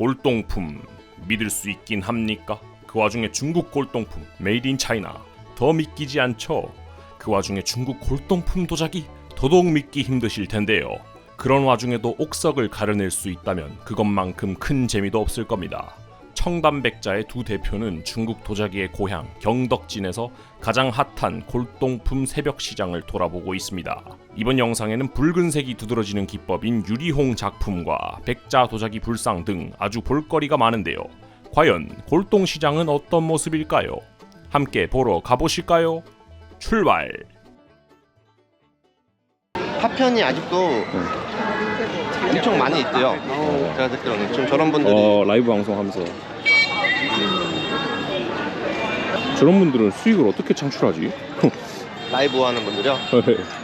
골동품 믿을 수 있긴 합니까? 그 와중에 중국 골동품 메이드 인 차이나 더 믿기지 않죠? 그 와중에 중국 골동품 도자기 더더욱 믿기 힘드실 텐데요. 그런 와중에도 옥석을 가려낼 수 있다면 그것만큼 큰 재미도 없을 겁니다. 청담백자의 두 대표는 중국 도자기의 고향 경덕진에서 가장 핫한 골동품 새벽 시장을 돌아보고 있습니다. 이번 영상에는 붉은색이 두드러지는 기법인 유리홍 작품과 백자 도자기 불상 등 아주 볼거리가 많은데요. 과연 골동 시장은 어떤 모습일까요? 함께 보러 가보실까요? 출발! 파편이 아직도 엄청 많이 있대요. 제가 듣기로는 지금 저런 분들이 어 라이브 방송하면서 저런 분들은 수익을 어떻게 창출하지? 라이브 하는 분들이요.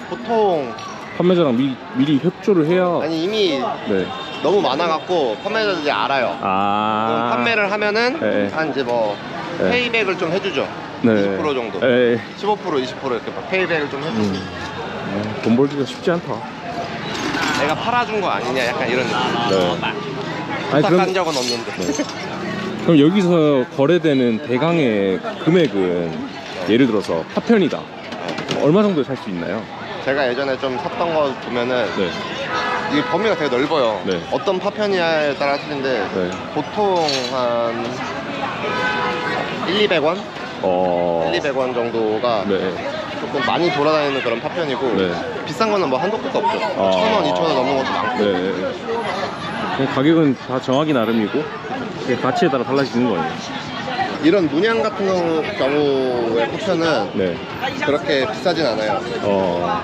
보통 판매자랑 미, 미리 협조를 해야 아니 이미 네. 너무 많아갖고 판매자들이 알아요. 그럼 아 판매를 하면은 네. 한 이제 뭐 네. 페이백을 좀 해주죠. 네. 20% 정도. 네. 15% 20% 이렇게 막 페이백을 좀 해주고 음. 아, 돈 벌기가 쉽지 않다. 내가 팔아준 거 아니냐 약간 이런 느낌. 네. 아니 부탁한 그럼 적은 없는데. 그럼 여기서 거래되는 대강의 금액은 예를 들어서 파편이다. 얼마 정도 살수 있나요? 제가 예전에 좀 샀던 거 보면은 네. 이게 범위가 되게 넓어요. 네. 어떤 파편이냐에 따라 틀린데 네. 보통 한 1, 200원? 어. 1, 200원 정도가 네. 조금 많이 돌아다니는 그런 파편이고 네. 비싼 거는 뭐 한도 끝도 없죠. 아. 1,000원, 2,000원 넘는 것도 많고. 네. 그냥 가격은 다 정하기 나름이고 그게 가치에 따라 달라지는 거예요. 이런 문양 같은 경우, 경우의 파편은 네. 그렇게 비싸진 않아요. 어.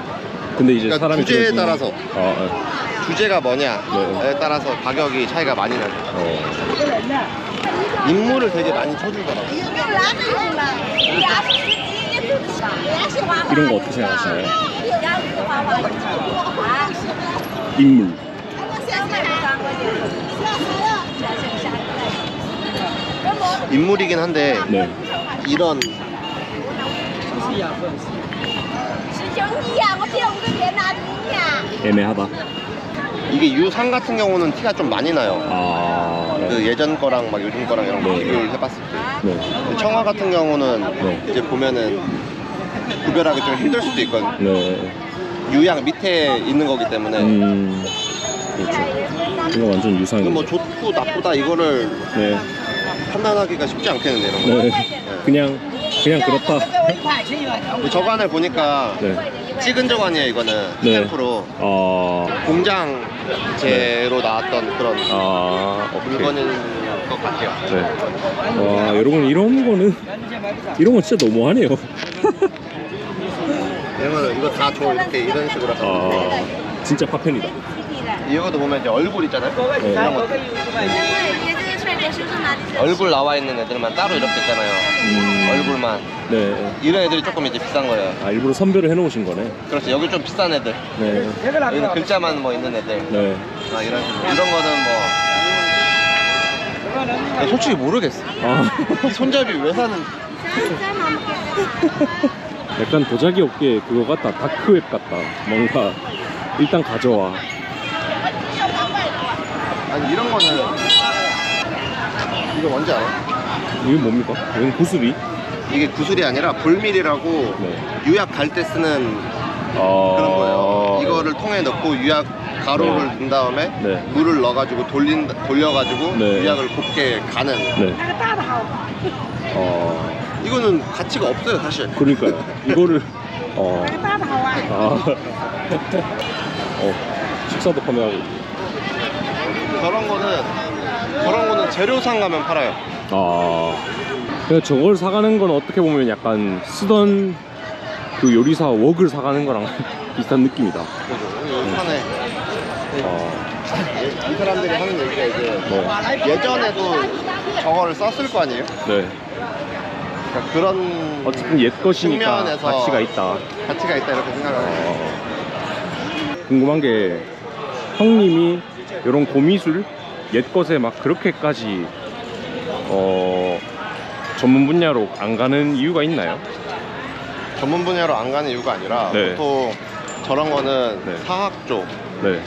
근데 이제 그러니까 사람이 주제에 들어주는- 따라서. 어, 주제가 뭐냐에 네. 따라서 가격이 차이가 많이 나죠. 어. 인물을 되게 많이 쳐주더라고요. 이런 거 어떻게 생각하시나요? 인물. 인물이긴 한데 네. 이런 애매하다. 이게 유산 같은 경우는 티가 좀 많이 나요. 아, 네. 그 예전 거랑 막 요즘 거랑 이런 거 네. 비교를 해봤을 때. 네. 청화 같은 경우는 네. 이제 보면은 구별하기 좀 힘들 수도 있거든요. 네. 유양 밑에 있는 거기 때문에 음. 그렇죠. 이거 완전 유상이네. 뭐 좋고 나쁘다 이거를 네. 판단하기가 쉽지 않겠는데 이런 거. 네. 그냥 그냥 그렇다. 근데 저관을 보니까 네. 찍은 저관이에요 이거는 네. 스탬프로 어. 공장 제로 나왔던 그런 아. 오케이. 물건인 것 같아요. 네. 와 여러분 이런 거는 이런 건 진짜 너무하네요. 왜냐면 이거 다 줘 이렇게 이런 식으로 하고 아 진짜 파편이다. 이거도 보면 이제 얼굴 있잖아요. 네. 이런 것들. 也这个顺便叔叔拿的。 얼굴 나와 있는 애들만 따로 이렇게 있잖아요. 음. 얼굴만 네. 이런 애들이 조금 이제 비싼 거예요. 아 일부러 선별을 해놓으신 거네. 그렇죠. 여기 좀 비싼 애들. 네. 여기는 글자만 뭐 있는 애들. 네. 아 이런 식으로. 이런 거는 뭐. 솔직히 모르겠어. 아 이 손잡이 왜 사는? 약간 도자기 업계 그거 같다. 다크웹 같다. 뭔가 일단 가져와. 아니 이런 거는 이거 뭔지 알아? 이게 뭡니까? 이건 구슬이? 이게 구슬이 아니라 볼밀이라고 네. 유약 갈 때 쓰는 아 그런 거예요. 이거를 통에 넣고 유약 가루를 네. 넣은 다음에 네. 물을 넣어가지고 돌린 돌려가지고 네. 유약을 곱게 가는. 네. 어 이거는 가치가 없어요 사실. 그러니까요. 이거를 어. 아. 어. 식사도 판매하고. 저런 거는 저런 거는 재료상 가면 팔아요. 아. 그냥 저걸 사가는 건 어떻게 보면 약간 쓰던 그 요리사 웍을 사가는 거랑 비슷한 느낌이다. 그죠? 여기 산에 아. 이 사람들이 하는 얘기가 이제 네. 예전에도 저거를 썼을 거 아니에요? 네. 그러니까 그런 어쨌든 옛 것이니까 측면에서 가치가 있다. 가치가 있다 이렇게 생각을 해요. 어. 궁금한 게 형님이 이런 고미술 옛 것에 막 그렇게까지 어 전문 분야로 안 가는 이유가 있나요? 전문 분야로 안 가는 이유가 아니라 네. 보통 저런 거는 네. 사학 쪽 네.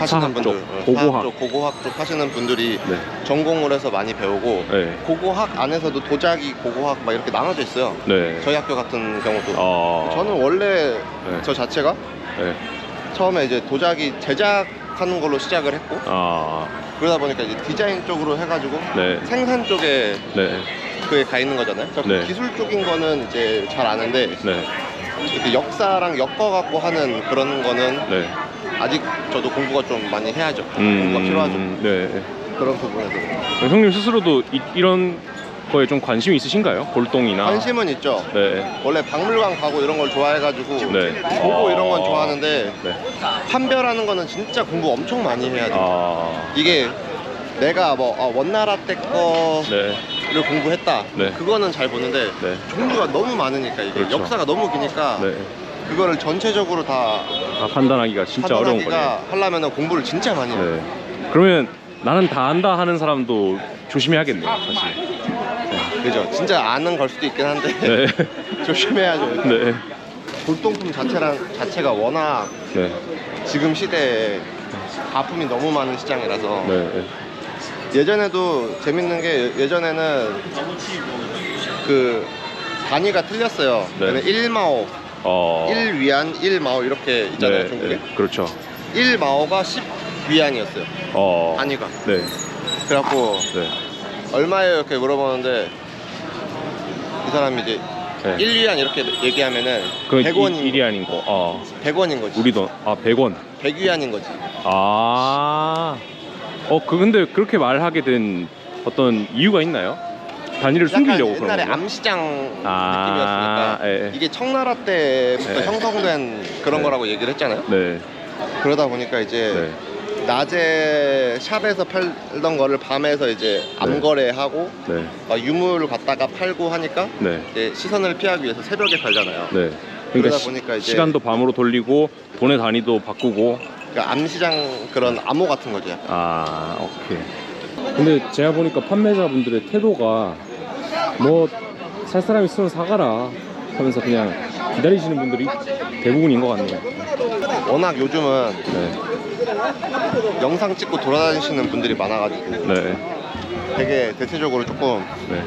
하시는 사학 분들, 쪽, 어, 고고학. 사학 쪽, 고고학 쪽 하시는 분들이 네. 전공을 해서 많이 배우고 네. 고고학 안에서도 도자기, 고고학 막 이렇게 나눠져 있어요. 네. 저희 학교 같은 경우도. 아. 저는 원래 네. 저 자체가 네. 처음에 이제 도자기 제작하는 걸로 시작을 했고 아. 그러다 보니까 이제 디자인 쪽으로 해가지고 네. 생산 쪽에 네. 그에 가 있는 거잖아요. 저 네. 기술 쪽인 거는 이제 잘 아는데 네. 이렇게 역사랑 엮어갖고 하는 그런 거는 네. 아직 저도 공부가 좀 많이 해야죠. 음. 공부가 필요하죠. 네. 그런 부분에서 형님 스스로도 이, 이런 거에 좀 관심이 있으신가요? 골동이나. 관심은 있죠. 네. 원래 박물관 가고 이런 걸 좋아해가지고 네. 보고 아. 이런 건 좋아하는데 네. 판별하는 거는 진짜 공부 엄청 많이 해야 돼. 아. 이게 내가 뭐 아, 원나라 때 거를 네. 공부했다. 네. 그거는 잘 보는데 네. 종류가 너무 많으니까 이게 그렇죠. 역사가 너무 기니까 네. 그거를 전체적으로 다 아, 판단하기가 진짜 어려운 거예요. 판단하기가 하려면 공부를 진짜 많이 해요. 네. 그러면 나는 다 안다 하는 사람도 조심해야겠네요, 사실. 그죠? 진짜 아는 걸 수도 있긴 한데 네. 조심해야죠. 네. 골동품 자체랑 자체가 워낙 네. 지금 시대에 가품이 너무 많은 시장이라서 네. 예전에도 재밌는 게 예전에는 그 단위가 틀렸어요. 네. 네. 1마오, 어. 1위안, 1마오 이렇게 있잖아요, 네, 중국에. 네. 그렇죠. 1마오가 10위안이었어요. 어. 단위가. 네. 그래갖고 네. 얼마예요? 이렇게 물어보는데 이 사람이 이제 네. 1위안 이렇게 얘기하면은 그 100원인 일이 아닌 거. 어. 100원인 거지. 우리 돈. 아, 100원. 100위안인 거지. 아. 어, 그 근데 그렇게 말하게 된 어떤 이유가 있나요? 단위를 숨기려고 그런 옛날에 건가? 암시장 아, 느낌이었으니까 예, 예. 이게 청나라 때부터 네. 형성된 그런 네. 거라고 얘기를 했잖아요. 네. 그러다 보니까 이제 네. 낮에 샵에서 팔던 거를 밤에서 이제 암거래하고 네. 막 유물을 갖다가 팔고 하니까 네. 이제 시선을 피하기 위해서 새벽에 팔잖아요. 네. 그러다 그러니까 시, 보니까 이제 시간도 밤으로 돌리고 돈의 단위도 바꾸고 그러니까 암시장 그런 암호 같은 거죠. 약간. 아 오케이 근데 제가 보니까 판매자분들의 태도가 뭐 살 사람 있으면 사가라 하면서 그냥 기다리시는 분들이 대부분인 것 같네요. 워낙 요즘은 네, 영상 찍고 돌아다니시는 분들이 많아가지고 네, 되게 대체적으로 조금 네.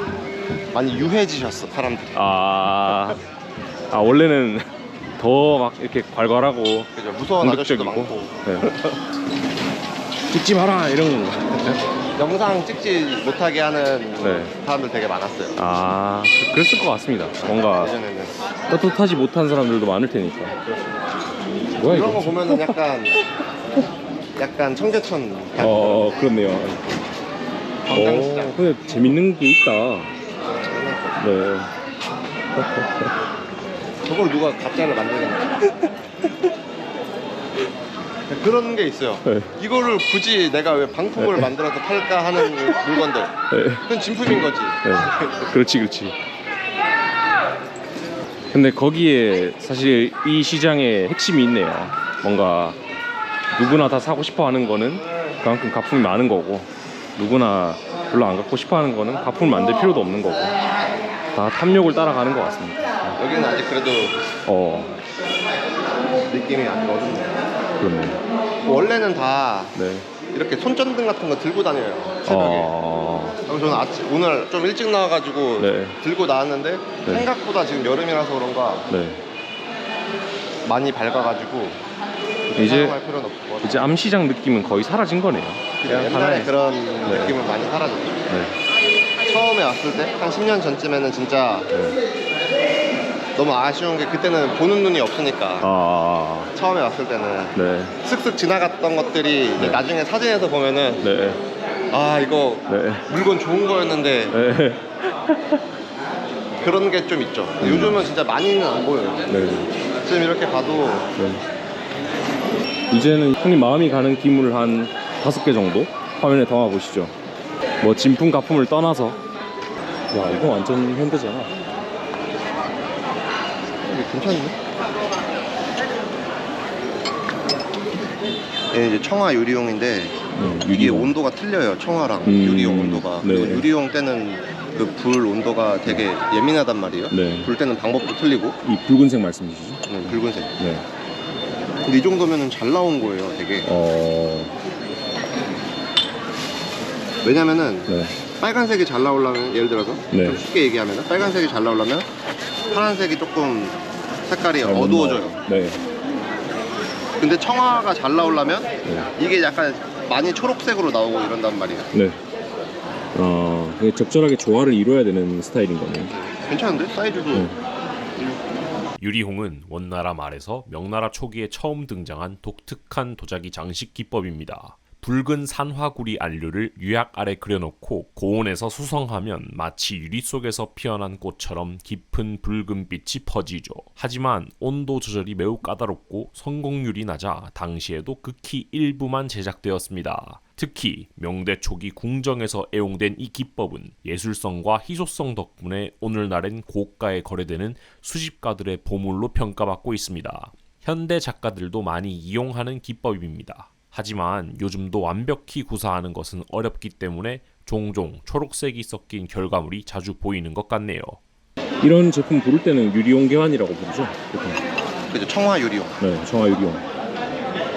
많이 유해지셨어 사람들이. 아, 아 원래는 더 막 이렇게 괄괄하고 그죠. 무서운 아저씨도 공격적이고. 많고. 네. 찍지 마라 이런 거 영상 찍지 못하게 하는 네. 사람들 되게 많았어요. 아 그- 그랬을 것 같습니다 뭔가 예전에는 떳떳하지 못한 사람들도 많을 테니까 뭐야 이거 거 보면은 약간 약간 청계천 같은 어 그렇네요 광장시장. 어, 근데 재밌는 게 있다. 네. 저걸 누가 가짜를 만들겠나? 그런 게 있어요. 네. 이거를 굳이 내가 왜 방품을 네. 만들어서 팔까 하는 물건들. 네. 그건 진품인 거지. 네. 그렇지, 그렇지. 근데 거기에 사실 이 시장의 핵심이 있네요. 뭔가 누구나 다 사고 싶어 하는 거는 그만큼 가품이 많은 거고, 누구나 별로 안 갖고 싶어 하는 거는 가품을 만들 필요도 없는 거고, 다 탐욕을 따라가는 것 같습니다. 여기는 아직 그래도 어, 느낌이 아직 어둡네. 그렇네. 원래는 다 네. 이렇게 손전등 같은 거 들고 다녀요. 새벽에. 어, 그래서 저는 아침 오늘 좀 일찍 나와가지고 네. 들고 나왔는데 네. 생각보다 지금 여름이라서 그런가 네. 많이 밝아가지고 이제 사용할 필요는 없을 것 같아요. 이제 암시장 느낌은 거의 사라진 거네요. 그냥 옛날에 하나의- 그런 네. 느낌은 많이 사라졌죠. 네. 처음에 왔을 때 한 10년 전쯤에는 진짜 네. 너무 아쉬운 게 그때는 보는 눈이 없으니까 아, 처음에 왔을 때는 네. 슥슥 지나갔던 것들이 이제 네. 나중에 사진에서 보면은 네. 아 이거 네. 물건 좋은 거였는데 네. 그런 게 좀 있죠. 요즘은 진짜 많이는 안 보여요. 네. 지금 이렇게 봐도 네. 이제는 형님 마음이 가는 기물 한 다섯 개 정도 화면에 담아 보시죠. 뭐 진품 가품을 떠나서 야 이거 완전 현대잖아. 이게 괜찮네. 얘 이제 청화 유리용인데 음, 이게 유리용. 온도가 틀려요. 청화랑 음, 유리용 온도가. 네. 그리고 유리용 때는 그 불 온도가 되게 예민하단 말이에요. 네. 불 때는 방법도 틀리고 이 붉은색 말씀이시죠? 음, 붉은색. 네. 근데 이 정도면은 잘 나온 거예요, 되게. 어, 왜냐면은 네. 빨간색이 잘 나오려면 예를 들어서 네. 좀 쉽게 얘기하면 빨간색이 잘 나오려면 파란색이 조금 색깔이 어두워져요. 네. 근데 청아가 잘 나오려면 네. 이게 약간 많이 초록색으로 나오고 이런단 말이야. 네. 어, 이게 적절하게 조화를 이뤄야 되는 스타일인 거네요. 괜찮은데? 사이즈도 네. 유리홍은 원나라 말에서 명나라 초기에 처음 등장한 독특한 도자기 장식 기법입니다. 붉은 산화구리 안류를 유약 아래 그려놓고 고온에서 수성하면 마치 유리 속에서 피어난 꽃처럼 깊은 붉은 빛이 퍼지죠. 하지만 온도 조절이 매우 까다롭고 성공률이 낮아 당시에도 극히 일부만 제작되었습니다. 특히 명대 초기 궁정에서 애용된 이 기법은 예술성과 희소성 덕분에 오늘날엔 고가에 거래되는 수집가들의 보물로 평가받고 있습니다. 현대 작가들도 많이 이용하는 기법입니다. 하지만 요즘도 완벽히 구사하는 것은 어렵기 때문에 종종 초록색이 섞인 결과물이 자주 보이는 것 같네요. 이런 제품 부를 때는 유리용 개환이라고 부르죠. 보통. 그죠 청화 유리용. 네, 청아 유리용.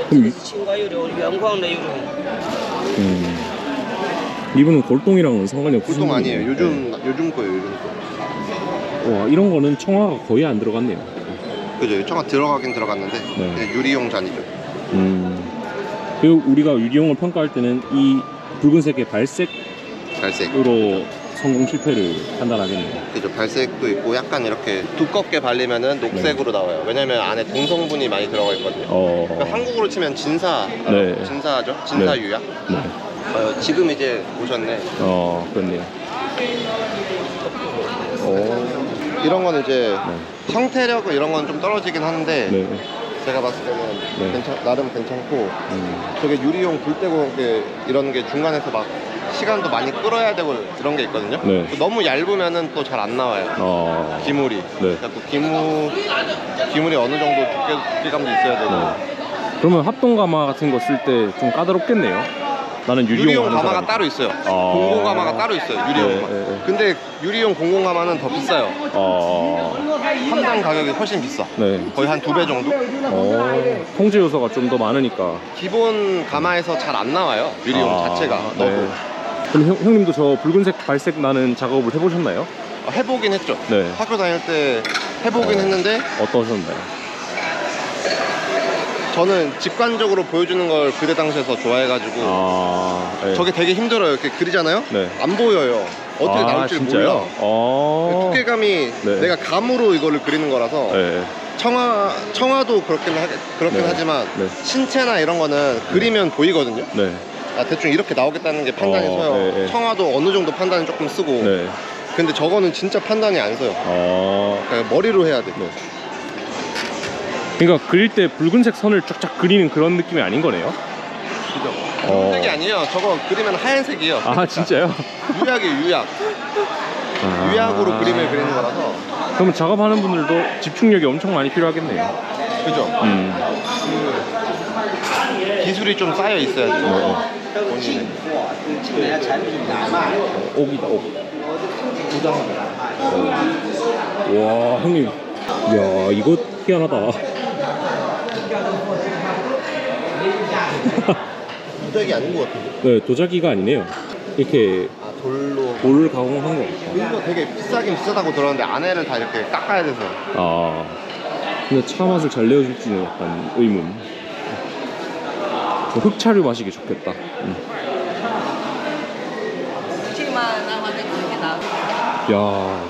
그럼 이, 친과 유료, 영광내 유료. 음, 이분은 골동이랑은 상관이 없어요. 골동 아니에요. 요즘 네. 요즘 거예요. 요즘 거. 와, 이런 거는 청아가 거의 안 들어갔네요. 그죠 청화 들어가긴 들어갔는데 네. 그냥 유리용 잔이죠. 음. 그리고 우리가 유리용을 평가할 때는 이 붉은색의 발색으로. 성공 실패를 판단하겠네요. 그죠 발색도 있고 약간 이렇게 두껍게 발리면은 녹색으로 나와요. 왜냐면 안에 동성분이 많이 들어가 있거든요. 어. 그러니까 한국으로 치면 진사, 네. 진사죠? 진사 네. 유약. 네. 어, 지금 이제 오셨네. 어, 그렇네요. 오. 이런 거는 이제 네. 형태력 이런 건 좀 떨어지긴 하는데 네. 제가 봤을 때는 네. 괜찮, 나름 괜찮고 음. 저게 유리용 불 때고 이렇게 이런 게 중간에서 막 시간도 많이 끌어야 되고 이런 게 있거든요. 네. 너무 얇으면은 또 잘 안 나와요. 어. 기물이. 네. 자꾸 기물 기물이 어느 정도 두께, 두께감도 있어야 되고. 네. 그러면 합동 가마 같은 거 쓸 때 좀 까다롭겠네요. 나는 유리용, 유리용 가마가. 따로 있어요. 아. 공공 가마가 따로 있어요. 유리용. 네, 가 네, 네. 근데 유리용 공공 가마는 더 비싸요. 어. 판당 가격이 훨씬 비싸. 네. 거의 한 두 배 정도? 어. 통제 요소가 좀 더 많으니까. 기본 가마에서 잘 안 나와요. 유리용 아, 자체가. 네. 너도. 그럼 형, 형님도 저 붉은색 발색 나는 작업을 해보셨나요? 어, 해보긴 했죠. 네. 학교 다닐 때 해보긴 했는데 어떠셨나요? 저는 직관적으로 보여주는 걸 그때 당시에 더 좋아해가지고 아, 네. 저게 되게 힘들어요. 이렇게 그리잖아요. 네. 안 보여요. 어떻게 아, 나올지 진짜요? 몰라. 어. 두께감이 네. 내가 감으로 이거를 그리는 거라서 네. 청아 청아도 그렇긴 하, 그렇긴 네. 하지만 네. 신체나 이런 거는 그리면 보이거든요. 네. 아, 대충 이렇게 나오겠다는 게 판단이 어, 서요. 네, 네. 청아도 어느 정도 판단이 조금 쓰고. 네. 근데 저거는 진짜 판단이 안 서요. 어. 그러니까 머리로 해야 돼. 네. 그러니까 그릴 때 붉은색 선을 쫙쫙 그리는 그런 느낌이 아닌 거네요. 그죠? 어. 색이 아니에요. 저거 그리면 하얀색이에요. 아, 진짜요? 유약이에요, 유약. 아. 유약으로 그림을 그리는 거라서. 그러면 작업하는 분들도 집중력이 엄청 많이 필요하겠네요. 그죠? 음. 기술이 좀 쌓여 있어야 돼요. 어, 본인은. 옥이다, 옥. 와, 형님. 이야, 이거 희한하다. 도자기 아닌 것 같은데. 네, 도자기가 아니네요. 이렇게 아 돌로. 돌을 가공한 거. 이거 되게 비싸긴 비싸다고 들었는데 안에는 다 이렇게 깎아야 돼서. 아. 근데 차 맛을 잘 내어줄지는 약간 의문. 흑차를 마시기 좋겠다. 음. 지금만 나가는 게 나. 야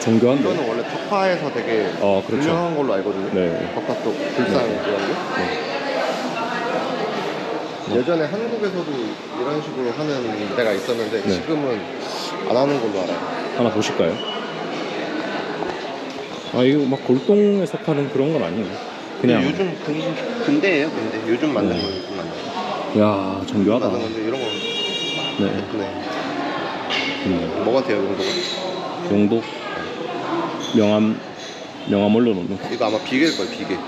정교한데? 이거는 원래 덕화에서 되게 아, 그렇죠. 유명한 걸로 알거든요. 네. 덕화 또 불상 네. 이런 게. 네. 예전에 한국에서도 이런 식으로 하는 데가 있었는데 네. 지금은 안 하는 걸로 알아요. 하나 보실까요? 아 이거 막 골동에 속하는 그런 건 아니에요. 그냥 요즘 근, 근대예요, 근대. 요즘 만든 네. 거 요즘 만든 거. 야 정교하다. 만든 건데 이런 거 네. 예쁘네. 음. 뭐 같아요, 용도가? 용도 명함 명함 올려놓는 거. 이거 아마 비계일 거예요, 비계.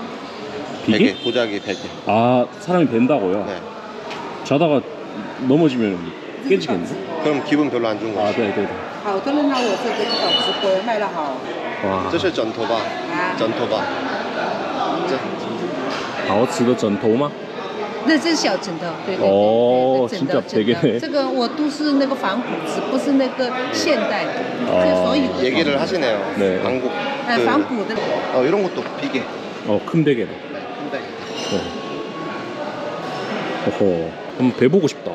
비계? 베개, 도자기 베개. 아 사람이 벤다고요? 네. 자다가 넘어지면 깨지겠네. 그럼 기분 별로 안 좋은 거 아 같아요. 네, 네. 好多人拿我这个搞直播卖得好 와. 这是枕头吧？啊。枕头吧？这 陶瓷的枕头吗？那这是小枕头，对对对哦对枕头 진짜 베개네 枕头这个我都是那个仿古纸，不是那个现代的，哦这所以我 얘기를 하시네요. 네. 한국. 哎 그, 仿古的 어, 이런 것도 비계. 어, 큰 베개네. 네. 어허, 한번 배보고 싶다.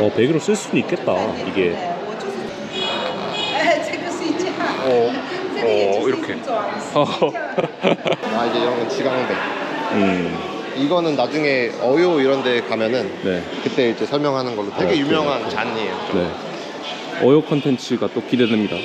어, 베개로 쓸 수도 있겠다. 이게. 어, 어 이렇게. 아 이제 이런 건 지강배. 음. 이거는 나중에 어요 이런데 가면은 네. 그때 이제 설명하는 걸로 되게 아, 유명한 잔이에요. 네. 어요 컨텐츠가 또 기대됩니다.